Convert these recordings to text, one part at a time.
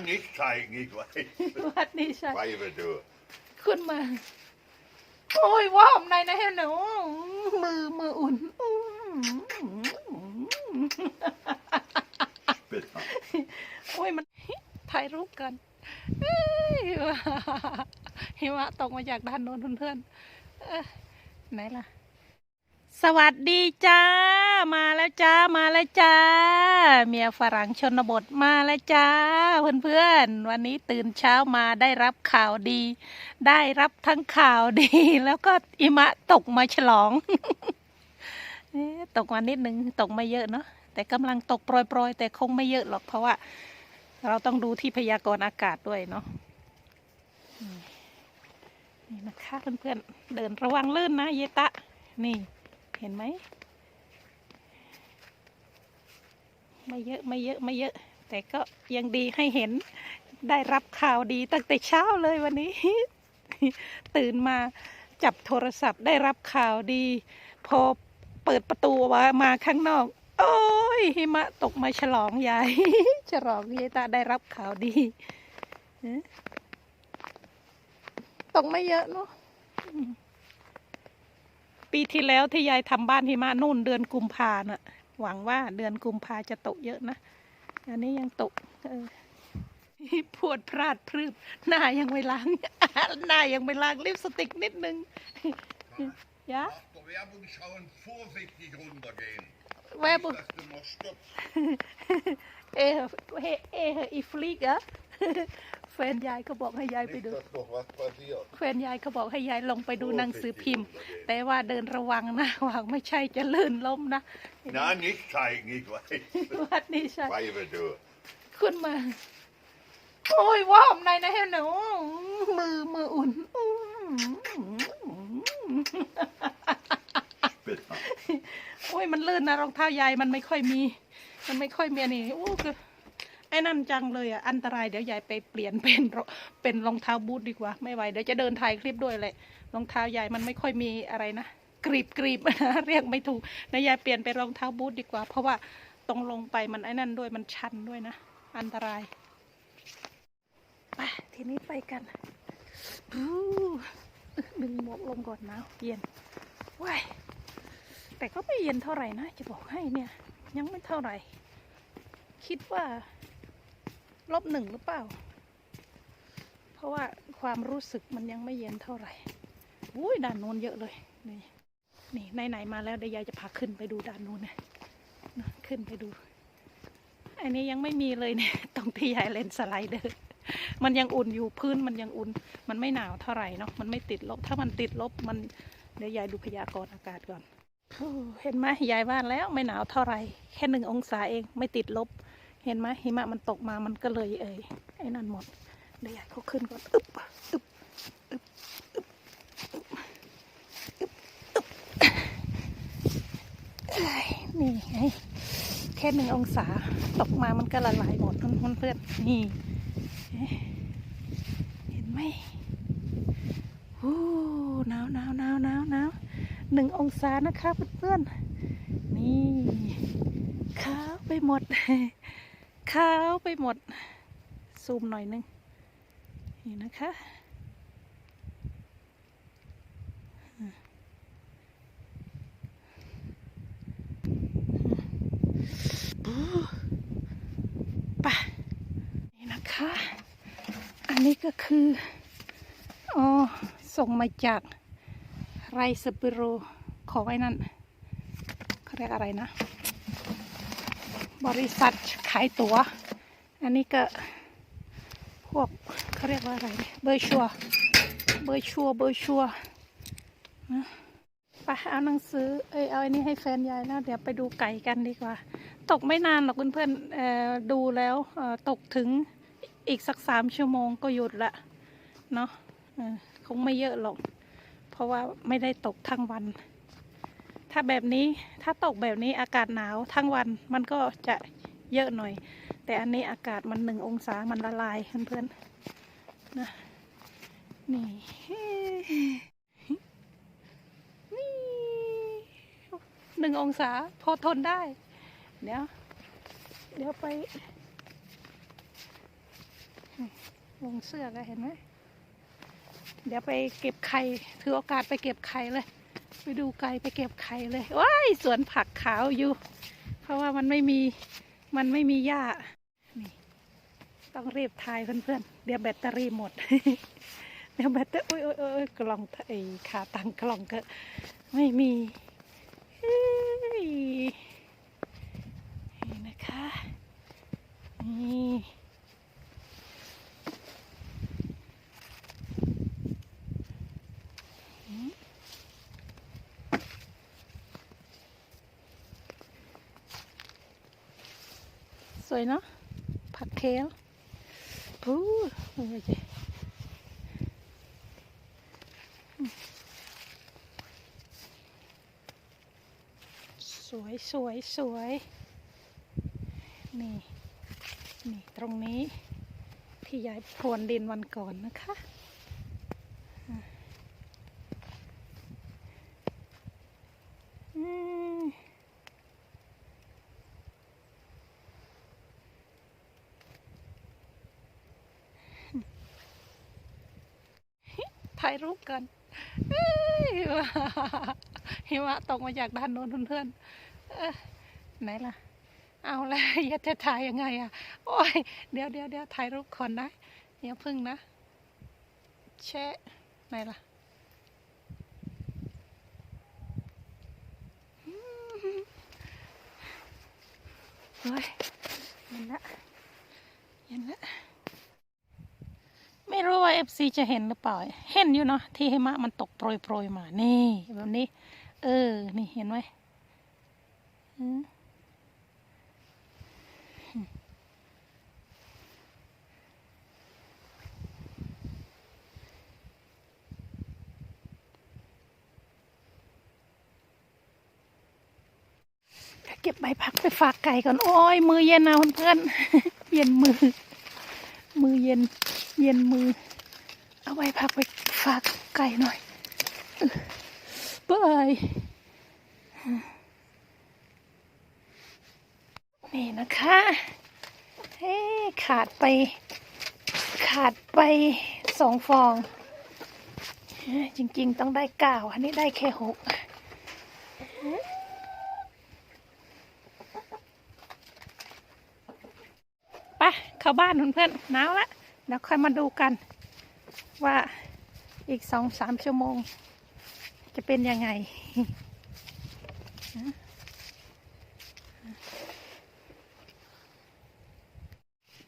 nicht zeigen, ich weiß. วัดนี้ใช่ Weibe, du. ขึ้นมา โอ้ยว่ามในนะเฮหนูมือมืออุ่น Bitte. โอ้ยมันถ่ายรูปกันเอ้ยหิมะตกมาจากด้านโน้นเพื่อนๆเอ้ยไหนล่ะ สวัสดีจ้า มาแล้วจ้ามาแล้วจ้า เมียฝรั่งชนบทมาแล้วจ้า เพื่อนๆ วันนี้ตื่นเช้ามาได้รับข่าวดี ได้รับทั้งข่าวดี แล้วก็อิมะตกมาฉลอง ตกมานิดนึงตกไม่เยอะเนาะแต่กำลังตกโปรยๆ แต่คงไม่เยอะหรอกเพราะว่า เราต้องดูที่พยากรณ์อากาศด้วยเนาะนี่นี่นะคะเพื่อนๆเดินระวังลื่นนะเยตะนี่ เห็นไหม ไม่เยอะไม่เยอะไม่เยอะ แต่ก็ยังดีให้เห็นได้รับข่าวดีตั้งแต่เช้าเลยวันนี้ ตื่นมาจับโทรศัพท์ได้รับข่าวดี พอเปิดประตูมามาข้างนอก โอ้ยหิมะตกมาฉลองยายฉลองยายตาได้รับข่าวดีตกไม่เยอะเนาะ ปีที่แล้วที่ยายทำบ้านหิมะนู่นเดือนกุมภาน่ะ หวังว่าเดือนกุมภาจะตกเยอะนะ อันนี้ยังตกเออพวดพลาดพรืบหน้ายังไม่ล้างหน้ายังไม่ล้างลิปสติกนิดนึงยะ Nach der Werbung schauen, vorsichtig runtergehen. แวบ Nicht, dass du noch stürzt. เอเอเออีฟลิกอะ แฟนยายก็บอกให้ยายไป Nicht, ดู dass noch was passiert. แฟนยายเขาบอกให้ยายลงไปดูหนังสือพิมพ์ แต่ว่าเดินระวังนะหวังไม่ใช่จะลื่นล้มนะ Na, nicht zeigen, ich weiß. วัดนี้ใช่ Weibe, du. ขึ้นมา โอ้ยว่ามในนะเฮหนูมือมืออุ่น Bitte. โอ้ยมันลื่นนะรองเท้ายายมันไม่ค่อยมี มันไม่ค่อยมีอันนี่โอ้คือไอ้นั่นจังเลยอะอันตรายเดี๋ยวยายไปเปลี่ยนเป็นรเป็นรองเท้าบูทดีกว่า ไม่ไหวเดี๋ยวจะเดินถ่ายคลิปด้วยเลยรองเท้ายายมันไม่ค่อยมีอะไรนะกรีบกรีบนะเรียกไม่ถูกนะยายเปลี่ยนเป็นรองเท้าบูทดีกว่า เพราะว่าตรงลงไปมันไอ้นั่นด้วยมันชันด้วยนะ อันตรายไปทีนี้ไปกันบู๊ดึงหมวกลงก่อนหนาวเย็นว้ายแต่ก็ไม่เย็นเท่าไหร่นะ จะบอกให้เนี่ย ยังไม่เท่าไหร่ คิดว่า ลบหนึ่งหรือเปล่า เพราะว่าความรู้สึกมันยังไม่เย็นเท่าไหร่อุ้ยด้านโน้นเยอะเลย นี่นี่ไหนๆมาแล้วเดี๋ยวยายจะพาขึ้นไปดูด้านโน้นนะขึ้นไปดู อันนี้ยังไม่มีเลยเนี่ยตรงที่ยายเล่นสไลเดอร์มันยังอุ่นอยู่พื้นมันยังอุ่น มันไม่หนาวเท่าไหร่เนาะมันไม่ติดลบ ถ้ามันติดลบมันเดี๋ยวยายดูพยากรณ์อากาศก่อนเห็นไหมยายบ้านแล้วไม่หนาวเท่าไหร่แค่หนึ่งองศาเองไม่ติดลบ เห็นไหมหิมะมันตกมามันก็เลยเอ่ยไอ้นั่นหมดเดี๋ยวยายเขาขึ้นก่อนอึบอึบอึบอึบอึบอึบอึบนี่ไงแค่หนึ่งองศาตกมามันก็ละลายหมดเพื่อนเพื่อนนี่เห็นไหมโอ้หนาวหนาวหนาวหนาวหนาวหนึ่งองศานะคะเพื่อนๆนี่ขาวไปหมด ขาวไปหมด ซูมหน่อยนึง นี่นะคะไปนี่นะคะ อันนี้ก็คือ อ๋อ ส่งมาจากไรสปิโรของไอ้นั่นเขาเรียกอะไรนะ บริษัทขายตัว๋ว อันนี้ก็พวกเขาเรียกว่าอะไร เบอร์ชัว เบอร์ชัว เบอร์ชัวนะไปเอาหนังสือ เอ้ยเอาอันนี้ให้แฟนยายแล้ว เดี๋ยวไปดูไก่กันดีกว่า ตกไม่นานหรอกเพื่อนๆเอ่อดูแล้วตกถึงอีกสักสามชั่วโมงก็หยุดละเนาะคงไม่เยอะหรอก เพราะว่าไม่ได้ตกทั้งวัน ถ้าแบบนี้ถ้าตกแบบนี้อากาศหนาวทั้งวันมันก็จะเยอะหน่อย แต่อันนี้อากาศมันหนึ่งองศามันละลายเพื่อนๆนะนี่นี่หนึ่งองศาพอทนได้ เดี๋ยว เดี๋ยวไปลงเสื้อก็เห็นไหมเดี๋ยวไปเก็บไข่ ถือโอกาสไปเก็บไข่เลย ไปดูไก่ไปเก็บไข่เลยว้ายสวนผักขาวอยู่ เพราะว่ามันไม่มีมันไม่มีหญ้านี่ต้องรีบถ่ายเพื่อนๆเดี๋ยวแบตเตอรี่หมดเดี๋ยวแบตเตอรี่โอ้ยโอ้ยโอ้ยกล่องไอ้ขาตั้งกล่องก็ไม่มีเฮ้ยนี่นะคะ นี่ ส วยเนาะผักเคลโอ้ยโอ้ยเจ๊สวยสวยสวยนี่นี่ตรงนี้ที่ยายพรวนดินวันก่อนนะคะอะอืม ถ่ายรูปกันเอ้ยหิมะตกมาจากด้านโน้นเพื่อนๆเอ้อไหนล่ะ เอาแล้วอย่าจะถ่ายยังไงอะ โอ้ย เดี๋ยวเดี๋ยวเดี๋ยวถ่ายรูปก่อนนะอย่าพึ่งนะแชะไหนล่ะอืมโอ้ยเห็นละเห็นละ ว่าเอฟซีจะเห็นหรือเปล่า เห็นอยู่เนาะที่หิมะมันตกโปรยโปรยๆมา นี่แบบนี้ เออ นี่เห็นไหมเก็บใบผักไปฝากไก่ก่อน โอ้ย มือเย็นนะเพื่อนเย็นมือ มือเย็น เย็นมือ เอาไว้พักไปฝากไก่หน่อยเอ้ยบายนี่นะคะ เฮ้ขาดไป ขาดไปสองฟองเอ้ยจริง ๆ ต้องได้เก้าอันนี้ได้แค่หกไปเข้าบ้านเพื่อนๆหนาวละเดี๋ยวค่อยมาดูกัน ว่าอีกสองสามชั่วโมง จะเป็นยังไง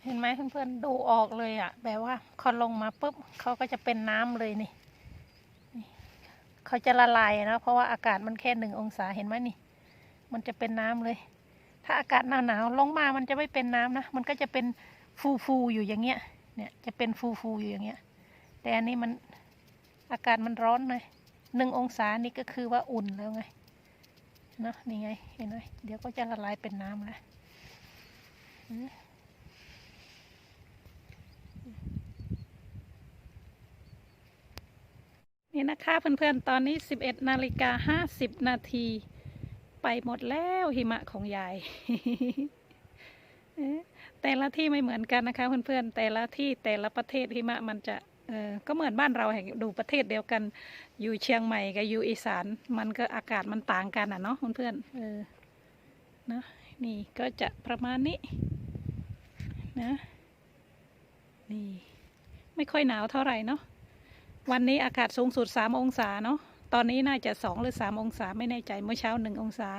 เห็นไหมเพื่อนๆดูออกเลยอะ่ะ แบบว่าเขาลงมาปุ๊บเขาก็จะเป็นน้ำเลยนี่นี่เขาจะละลายนะเพราะว่าอากาศมันแค่หนึ่งองศาเห็นไหมนี่ มันจะเป็นน้ำเลย ถ้าอากาศหนาวๆลงมามันจะไม่เป็นน้ำนะ มันก็จะเป็นฟูๆอยู่อย่างเงี้ย เนี่ยจะเป็นฟูๆอยู่อย่างเงี้ย แต่อันนี้มันอากาศมันร้อนเลยหนึ่งองศานี่ก็คือว่าอุ่นแล้วไงเนาะนี่ไงเห็นไหมเดี๋ยวก็จะละลายเป็นน้ำแล้วนี่นะคะเพื่อนๆ ตอนนี้ 11นาฬิกา50นาทีไปหมดแล้วหิมะของยาย แต่ละที่ไม่เหมือนกันนะคะเพื่อนๆ แต่ละที่แต่ละประเทศหิมะมันจะ เออก็เหมือนบ้านเราแห่งดูประเทศเดียวกัน อยู่เชียงใหม่กับอยู่อีสาน มันก็อากาศมันต่างกันอะเนาะเพื่อนๆเออนะนี่ก็จะประมาณนี้นะนี่ไม่ค่อยหนาวเท่าไหร่เนาะวันนี้อากาศสูงสุดสามองศาเนาะตอนนี้น่าจะสองหรือสามองศาไม่แน่ใจเมื่อเช้าหนึ่งองศา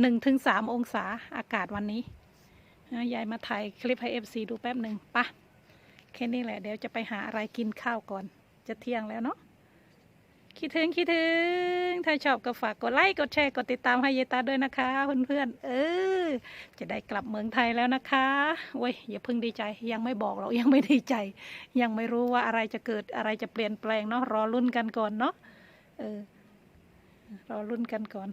หนึ่งถึงสามองศาอากาศวันนี้นะยายมาถ่ายคลิปให้เอฟซีดูแป๊บหนึ่งปะ แค่นี้แหละ เดี๋ยวจะไปหาอะไรกินข้าวก่อน จะเที่ยงแล้วเนาะคิดถึงคิดถึง ถ้าชอบก็ฝากกดไลค์กดแชร์กดติดตามให้เยตาด้วยนะคะ เพื่อนๆ เออ จะได้กลับเมืองไทยแล้วนะคะเว้ยอย่าเพิ่งดีใจยังไม่บอกหรอกยังไม่ดีใจ ยังไม่รู้ว่าอะไรจะเกิดอะไรจะเปลี่ยนแปลงเนาะรอรุ่นกันก่อนเนาะเออรอรุ่นกันก่อน